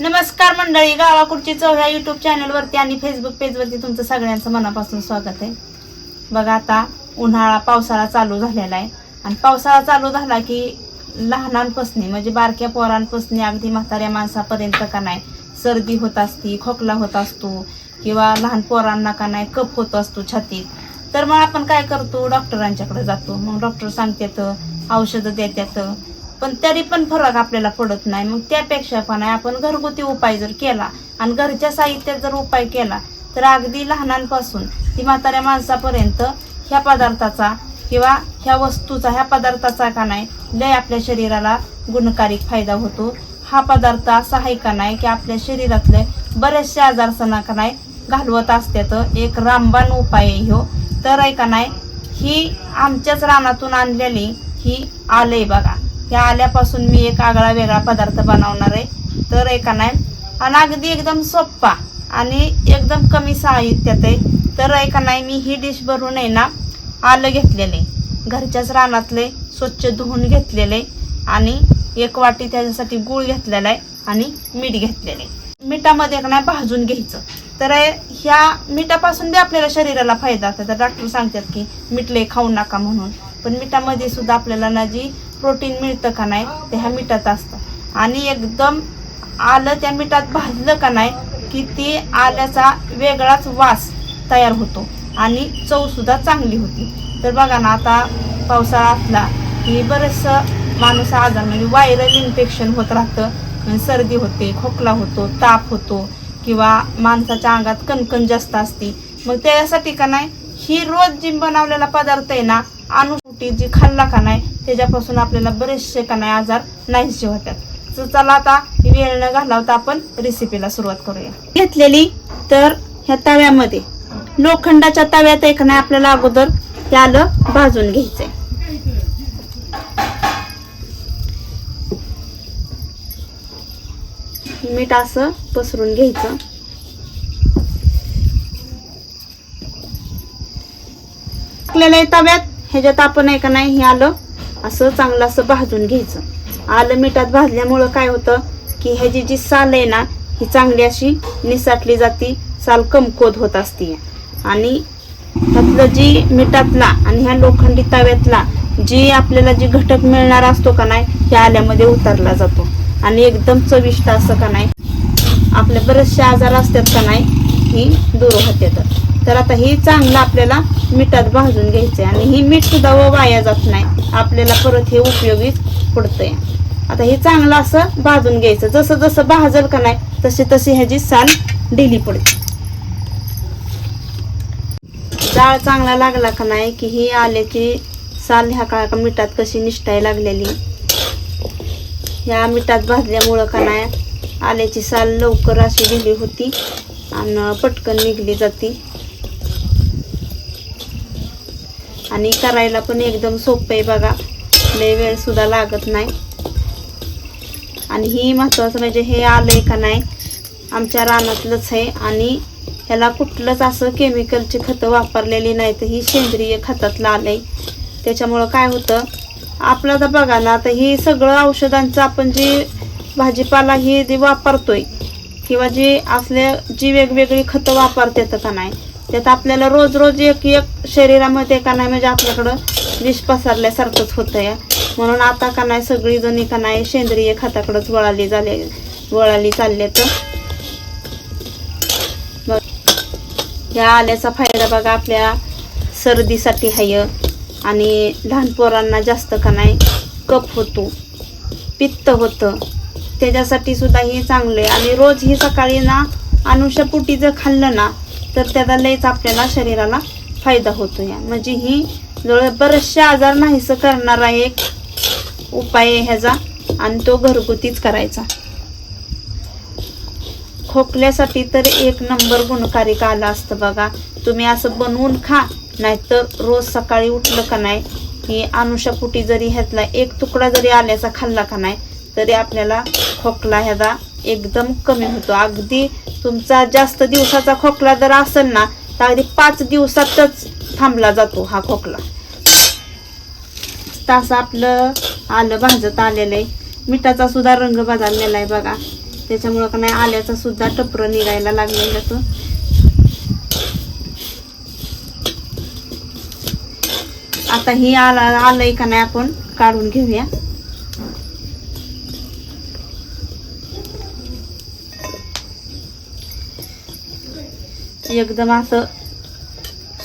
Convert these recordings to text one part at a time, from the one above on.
नमस्कार मंडळी गावाकुडची चव ह्या युट्यूब चॅनलवरती आणि फेसबुक पेजवरती तुमचं सगळ्यांचं मनापासून स्वागत आहे. बघा आता उन्हाळा पावसाळा चालू झालेला आहे. आणि पावसाळा चालू झाला की लहानांपासनी म्हणजे बारक्या पोरांपासनी अगदी म्हाताऱ्या माणसापर्यंत का नाही सर्दी होत असती खोकला होत असतो किंवा लहान पोरांना का नाही कप होत असतो छातीत. तर मग आपण काय करतो? डॉक्टरांच्याकडे जातो. मग डॉक्टर सांगतात औषधं देतात. पण तरी पण फरक आपल्याला पडत नाही. मग त्यापेक्षा पण आहे आपण घरगुती उपाय जर केला आणि घरच्या साहित्यात जर उपाय केला तर अगदी लहानांपासून ती म्हाताऱ्या माणसापर्यंत ह्या पदार्थाचा किंवा ह्या वस्तूचा ह्या पदार्थाचा का नाही लय आपल्या शरीराला गुणकारी फायदा होतो. हा पदार्थ असा आहे का नाही की आपल्या शरीरातले बरेचसे आजार सणा का नाही घालवत असतात एक रामबाण उपाय आहे हो तर आहे का नाही ही आमच्याच रानातून आणलेली ही आलंय बघा. ह्या आल्यापासून मी एक आगळा वेगळा पदार्थ बनवणार आहे. तर एका नाही? आणि अगदी एकदम सोप्पा आणि एकदम कमी साहित्यात आहे. तर एका नाही? मी ही डिश भरून आहे ना आलं घेतलेले घरच्याच रानातले स्वच्छ धुवून घेतलेले आणि एक वाटी त्याच्यासाठी गूळ घेतलेला आहे आणि मीठ घेतलेले मिठामध्ये का नाही भाजून घ्यायचं. तर ह्या मिठापासून बी आपल्याला शरीराला फायदा होतो. तर डॉक्टर सांगतात की मिठले लय खाऊ नका म्हणून. पण मिठामध्ये सुद्धा आपल्याला ना जी प्रोटीन मिळतं का नाही ते ह्या मिठात असतं. आणि एकदम आलं त्या मिठात भाजलं का नाही की ती आल्याचा वेगळाच वास तयार होतो. आणि चवसुद्धा चांगली होती. तर बघा ना आता पावसाळा असला की बरंचसं माणूस आजार म्हणजे व्हायरल इन्फेक्शन होत राहतं. सर्दी होते खोकला होतो ताप होतो किंवा माणसाच्या अंगात कणकण जास्त असते. मग त्यासाठी का नाही ही रोज जी बनवलेला पदार्थ आहे ना अनुसूटी जी खाल्ला का नाही त्याच्यापासून आपल्याला बरेचसे का नाही आजार नाहीसे होतात. तर चला आता वेळ न घालवता आपण रेसिपीला सुरुवात करूया. घेतलेली तर ह्या तव्यामध्ये लोखंडाच्या तव्यात एक नाही आपल्याला अगोदर हे आलं भाजून घ्यायचंय. मीठ असं पसरून घ्यायचं. तव्यात. ह्याच्यात आपण आहे का नाही हे आलं असं चांगलं असं भाजून घ्यायचं. आलं मिठात भाजल्यामुळं काय होतं की ह्याची जी साल आहे ना ही चांगली अशी निसाटली जाती साल कमकोद होत असते. आणि त्यातलं जी मिठातला आणि ह्या लोखंडी तव्यातला जी आपल्याला जी घटक मिळणार असतो का नाही त्या आल्यामध्ये उतरला जातो. आणि एकदम चविष्ट असं का नाही आपले बरेचसे आजार असतात का नाही ही दूर होते तर तर आता ही चांगलं आपल्याला मिठात भाजून घ्यायचं आहे आणि ही मीठ सुद्धा व वाया जात नाही. आपल्याला परत हे उपयोगी पडतंय. आता हे चांगलं असं भाजून घ्यायचं. जसं जसं भाजल का नाही तशी तशी ह्याची साल ढिली पडते. जाळ चांगला लागला का नाही की ही आल्याची साल ह्या का मिठात कशी निष्ठाय लागलेली? ह्या मिठात भाजल्यामुळं का नाही आल्याची साल लवकर अशी दिली होती आणि पटकन निघली जाती. आणि करायला पण एकदम सोपं आहे बघा. लय वेळ सुद्धा लागत नाही. आणि ही महत्वाचं म्हणजे हे आलंय का नाही आमच्या रानातलंच आहे. आणि ह्याला कुठलंच असं केमिकलची खतं वापरलेली नाही तर ही सेंद्रिय खतातलं आलंय. त्याच्यामुळं काय होतं आपलं तर बघा ना आता ही सगळं औषधांचं आपण जे भाजीपाला हे जे वापरतोय किंवा जे असले जी वेगवेगळी खतं वापरतात का नाही त्यात आपल्याला रोज रोज एक एक शरीरामध्ये का नाही म्हणजे आपल्याकडं विष पसरल्यासारखंच होतं या म्हणून आता का नाही सगळीजणी का नाही सेंद्रिय खताकडंच वळाली झाले वळाली चालले तर बघ या आल्याचा फायदा बघा आपल्या सर्दीसाठी हाय. आणि लहान पोरांना जास्त का नाही कफ होतो पित्त होतं. त्याच्यासाठी सुद्धा हे चांगलं आहे आणि रोज ही सकाळी ना अनुषापोटी जर खाल्लं ना तर त्याचा लयच आपल्याला शरीराला फायदा होतो या म्हणजे ही जवळ बरेचसे आजार नाहीसं करणारा एक उपाय आहे ह्याचा आणि तो घरगुतीच करायचा. खोकल्यासाठी तर एक नंबर गुणकारिक आला असतं बघा. तुम्ही असं बनवून खा नाहीतर रोज सकाळी उठलं का नाही की अनुषापुटी जरी ह्यातला एक तुकडा जरी आल्याचा खाल्ला का नाही तरी आपल्याला खोकला ह्याचा एकदम कमी होतो. अगदी तुमचा जास्त दिवसाचा खोकला जर असेल ना तर अगदी पाच दिवसातच थांबला जातो हा खोकला. तास आपलं आलं भाजत आलेलं आहे. मिठाचा सुद्धा रंग बदललेला आहे बघा. त्याच्यामुळं का नाही आल्याचा सुद्धा टपर निघायला लागलेलं तो. आता ही आला आलंय का नाही आपण काढून घेऊया. एकदम असं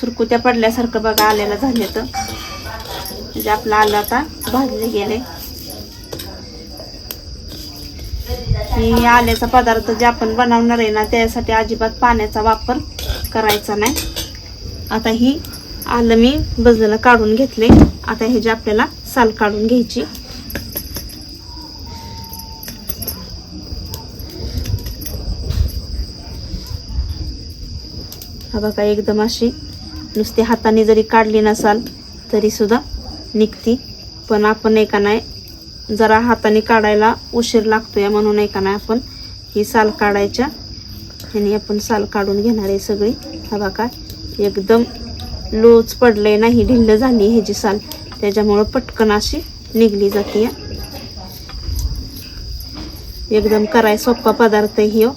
सुरकुत्या पडल्यासारखं बघा आलेलं झालं तर म्हणजे आपलं आलं आता भाजले गेले. ही आल्याचा पदार्थ जे आपण बनवणार आहे ना त्यासाठी अजिबात पाण्याचा वापर करायचा नाही. आता ही आलं मी बजलेलं काढून घेतले. आता हे जे आपल्याला साल काढून घ्यायची. हा बघा एकदम अशी नुसती हाताने जरी काढली नसाल तरी सुद्धा निघती. पण आपण एका नाही जरा हाताने काढायला उशीर लागतो आहे म्हणून एका नाही आपण ही साल काढायच्या आणि आपण साल काढून घेणार आहे सगळी. हा बघा एकदम लोच पडले नाही ढिल्ल झाली ह्याची साल. त्याच्यामुळं पटकन अशी निघली जाते एकदम कराय सोपा पदार्थ ही हो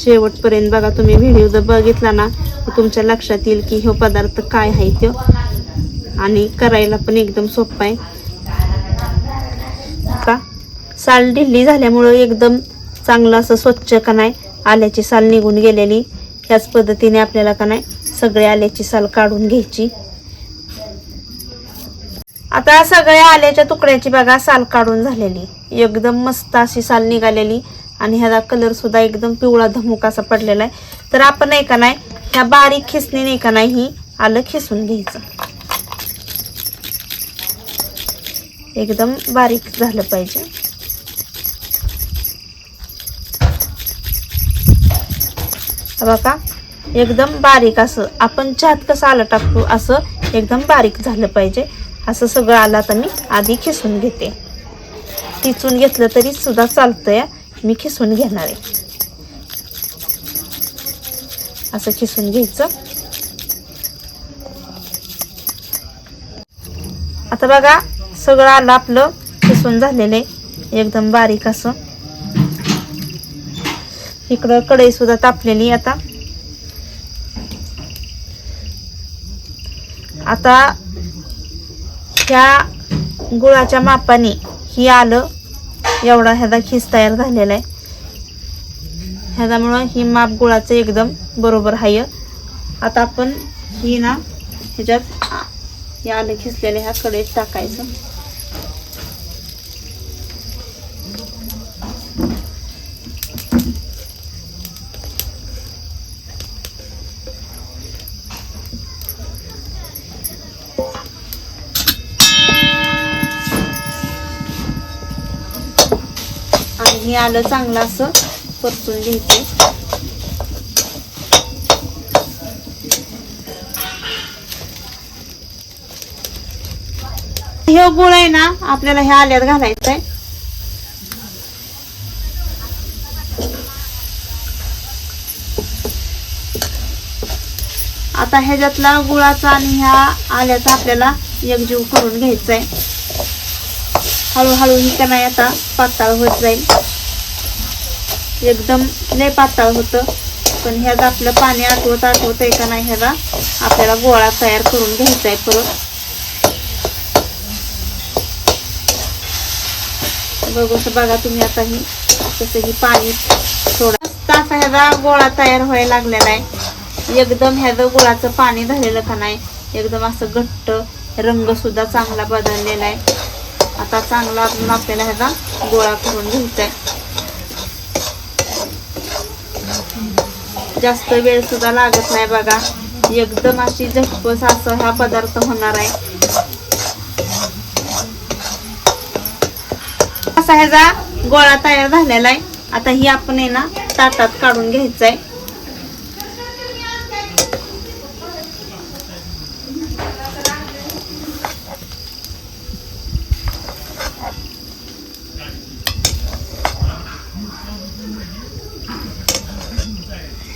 शेवटपर्यंत बघा तुम्ही व्हिडिओ जर बघितला ना तुमच्या लक्षात येईल की हे पदार्थ काय आहे तो आणि करायला पण एकदम सोपा आहे. का? साल ढिल्ली झाल्यामुळं एकदम चांगलं असं स्वच्छ का नाही आल्याची साल निघून गेलेली. ह्याच पद्धतीने आपल्याला का नाही सगळे आल्याची साल काढून घ्यायची. आता सगळ्या आल्याच्या तुकड्याची बघा साल काढून झालेली. एकदम मस्त अशी साल निघालेली. आणि ह्याचा कलर सुद्धा एकदम पिवळा धमुक असा पडलेला आहे. तर आपण नाही का नाही ह्या बारीक खिसणी नाही का नाही ही आलं खिसून घ्यायचं. एकदम बारीक झालं पाहिजे. बघा एकदम बारीक असं आपण चहात कसं आलं टाकतो असं एकदम बारीक झालं पाहिजे. असं सगळं आलं आता मी आधी खिसून घेते. खिचून घेतलं तरी सुद्धा चालतंय. मी खिसून घेणार आहे. असं खिसून घ्यायचं. आता बघा सगळं आलं आपलं खिसून झालेलं आहे. एकदम बारीक असं. इकडं कढई सुद्धा तापलेली आता. आता ह्या गुळाच्या मापाने ही आलं. एवढा ह्याचा खीस तयार झालेला आहे. ह्याच्यामुळं ही माप गुळाचं एकदम बरोबर आहे आता आपण ही ना ह्याच्यात या आलं खिसलेल्या ह्या कडेत टाकायचं आणि हे आलं चांगलं असं. परतून घ्यायचं हे गुळ आहे ना आपल्याला ह्या आल्यात घालायचं आहे आता ह्याच्यातला गुळाचा आणि ह्या आल्याचा आपल्याला एकजीव करून घ्यायचा आहे हळूहळू ही का नाही आता पातळ होत जाईल. एकदम लय पातळ होतं. पण ह्याचं आपलं पाणी आठवत आठवत आहे का नाही ह्याला? आपल्याला गोळा तयार करून घ्यायचा आहे परत. बघू बघा तुम्ही आता ही तसं ही पाणी थोडा असा ह्याचा गोळा तयार व्हायला लागलेला आहे एकदम ह्याचं गोळाचं पाणी झालेलं का नाही? एकदम असं घट्ट रंग सुद्धा चांगला बदललेला आहे आता चांगला अजून आपल्याला ह्याचा गोळा करून घ्यायचा आहे जास्त वेळ सुद्धा लागत नाही बघा. एकदम अशी झटपस असं हा पदार्थ होणार आहे. असा ह्याचा गोळा तयार झालेला आहे. आता ही आपण आहे ना ताटात काढून घ्यायचं आहे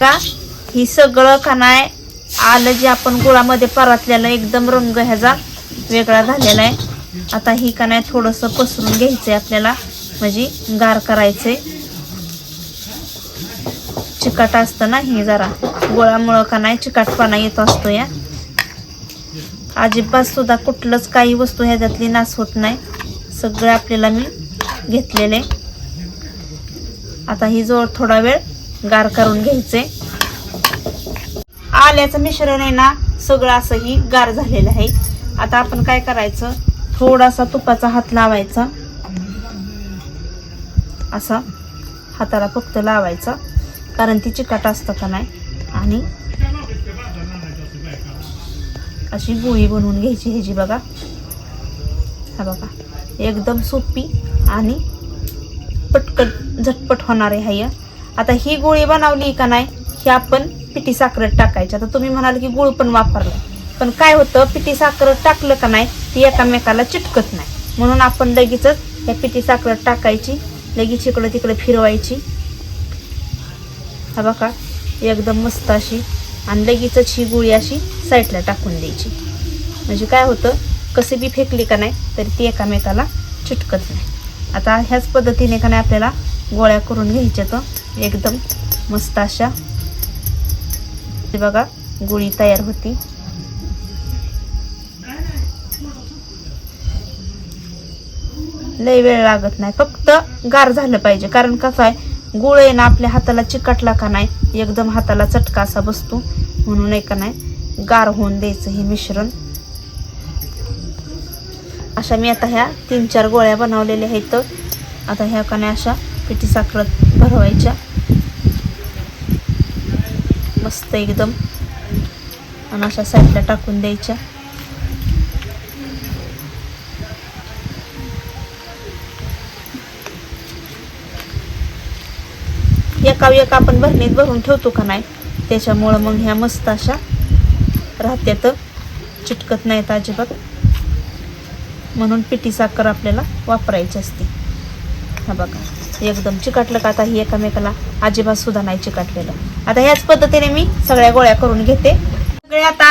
का? ही सगळं का नाही? आलं जे आपण गुळामध्ये परतलेलं एकदम रंग ह्याचा वेगळा झालेला आहे. आता ही का नाही थोडंसं पसरून घ्यायचं आहे आपल्याला. म्हणजे गार करायचंय. चिकट असतं ना हे जरा. गोळामुळं का नाही चिकटपणा येत असतो या. अजिबात सुद्धा कुठलंच काही वस्तू ह्याच्यातली नास होत नाही. सगळं आपल्याला मी घेतलेले. आता ही जोर थोडा वेळ गार करून घ्यायचे मसाल्याचं मिश्रण आहे ना सगळं असं ही गार झालेलं आहे. आता आपण काय करायचं? थोडासा तुपाचा हात लावायचा. असा हाताला फक्त लावायचा. कारण ती चिकट असतं का नाही? आणि अशी गोळी बनवून घ्यायची ह्याची बघा. हा बघा. एकदम सोपी आणि पटकन झटपट होणार आहे ह्या आता ही गोळी बनवली का नाही ही आपण पिठी साखर टाकायची. आता तुम्ही म्हणाल की गुळ पण वापरला. पण काय होतं पिठी साखर टाकलं का नाही ती एकामेकाला चिटकत नाही. म्हणून आपण लगेचच या पिठी साखर टाकायची लगेच इकडं तिकडे फिरवायची. हा बघा एकदम मस्त अशी आणि लगेचच ही गुळी अशी साईडला टाकून द्यायची. म्हणजे काय होतं कसे बी फेकली का नाही तरी ती एकामेकाला चिटकत नाही. आता ह्याच पद्धतीने का नाही आपल्याला गोळ्या करून घ्यायच्या तर एकदम मस्त अशा बघा गुळी तयार होती. लय वेळ लागत नाही फक्त गार झालं पाहिजे. कारण कसं आहे गुळ आहे ना आपल्या हाताला चिकटला का नाही एकदम हाताला चटका असा बसतो. म्हणून आहे का नाही गार होऊन द्यायचं हे मिश्रण. अशा मी आता ह्या तीन चार गोळ्या बनवलेल्या आहेत. आता ह्या का नाही अशा पिठी साखर भरवायच्या. मस्त एकदम. आणि अशा साईडला टाकून द्यायच्या. एका एक आपण भरणीत भरून ठेवतो का नाही? त्याच्यामुळं मग ह्या मस्त अशा राहत्यात. चिटकत नाहीत अजिबात. म्हणून पिठी साखर आपल्याला वापरायची असते. हा बघा. एकदम चिकटलं का आता ही एकामेकाला अजिबात सुद्धा नाही चिकटलेलं. आता ह्याच पद्धतीने मी सगळ्या गोळ्या करून घेते. सगळे आता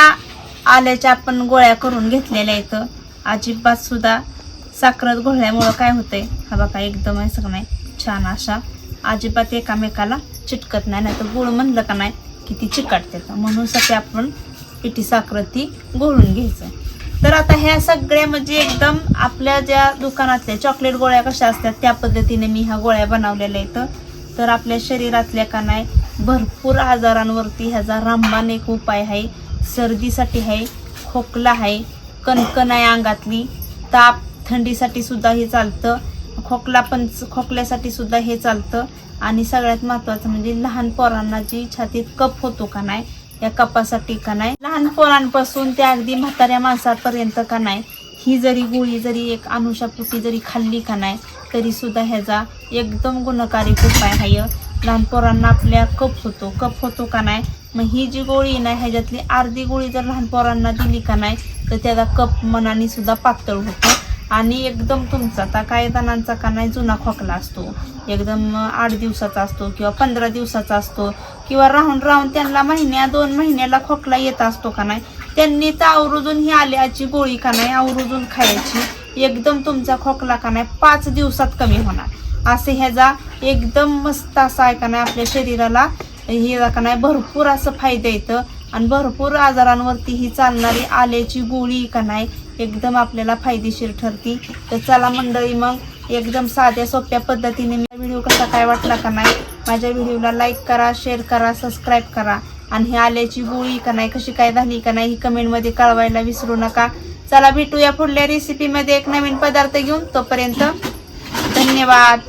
आल्याच्या आपण गोळ्या करून घेतलेल्या इथं. अजिबात सुद्धा साखरत घोळल्यामुळं काय होतंय? हा बघा एकदम आहे सगळं नाही. छान अशा अजिबात एकामेकाला चिटकत नाही नाही तर गुळ म्हणलं का नाही की ती चिकटते. म्हणून साठी आपण पिठी साखर ती गोळून घ्यायचं. तर आता ह्या सगळ्या म्हणजे एकदम आपल्या ज्या दुकानातल्या चॉकलेट गोळ्या कशा असतात त्या पद्धतीने मी ह्या गोळ्या बनवलेल्या आहेत तर आपल्या शरीरातल्या का नाही भरपूर आजारांवरती ह्याचा रामबाण एक उपाय आहे. सर्दीसाठी आहे खोकला आहे कणकण आहे अंगातली ताप थंडीसाठी सुद्धा हे चालतं खोकला पण खोकल्यासाठी सुद्धा हे चालतं. आणि सगळ्यात महत्त्वाचं म्हणजे लहान पोरांना जी छातीत कप होतो का नाही या कपासाठी का नाही? लहान पोरांपासून ते अगदी म्हाताऱ्या माणसापर्यंत का नाही? ही जरी गोळी जरी एक अनुषापुटी जरी खाल्ली का नाही तरी सुद्धा ह्याचा एकदम गुणकारी उपाय आहे लहान पोरांना आपल्या कप होतो. कप होतो का नाही? मग ही जी गोळी ना ह्याच्यातली अर्धी गोळी जर लहान पोरांना दिली का नाही तर त्याचा कप मनाने सुद्धा पातळ होतो. आणि एकदम तुमचा आता काही जणांचा का नाही जुना खोकला असतो. एकदम आठ दिवसाचा असतो किंवा पंधरा दिवसाचा असतो किंवा राहून राहून त्यांना महिन्या दोन महिन्याला खोकला येत असतो का नाही? त्यांनी तर आवर्जून ही आल्याची गोळी का नाही आवर्जून खायची. एकदम तुमचा खोकला का नाही पाच दिवसात कमी होणार. असे ह्याचा एकदम मस्त असा आहे का नाही आपल्या शरीराला हे का नाही भरपूर असं फायदा येतं आणि भरपूर आजारांवरती ही चालणारी आल्याची गोळी का नाही एकदम आपल्याला फायदेशीर ठरती. तर चला मंडळी मग एकदम साध्या सोप्या पद्धतीने मी व्हिडिओ कसा काय वाटला का नाही माझ्या व्हिडिओला लाईक करा शेअर करा सबस्क्राईब करा. आणि ही आल्याची गोळी का नाही कशी काय झाली का नाही ही कमेंटमध्ये कळवायला विसरू नका. चला भेटूया पुढल्या रेसिपीमध्ये एक नवीन पदार्थ घेऊन. तोपर्यंत धन्यवाद.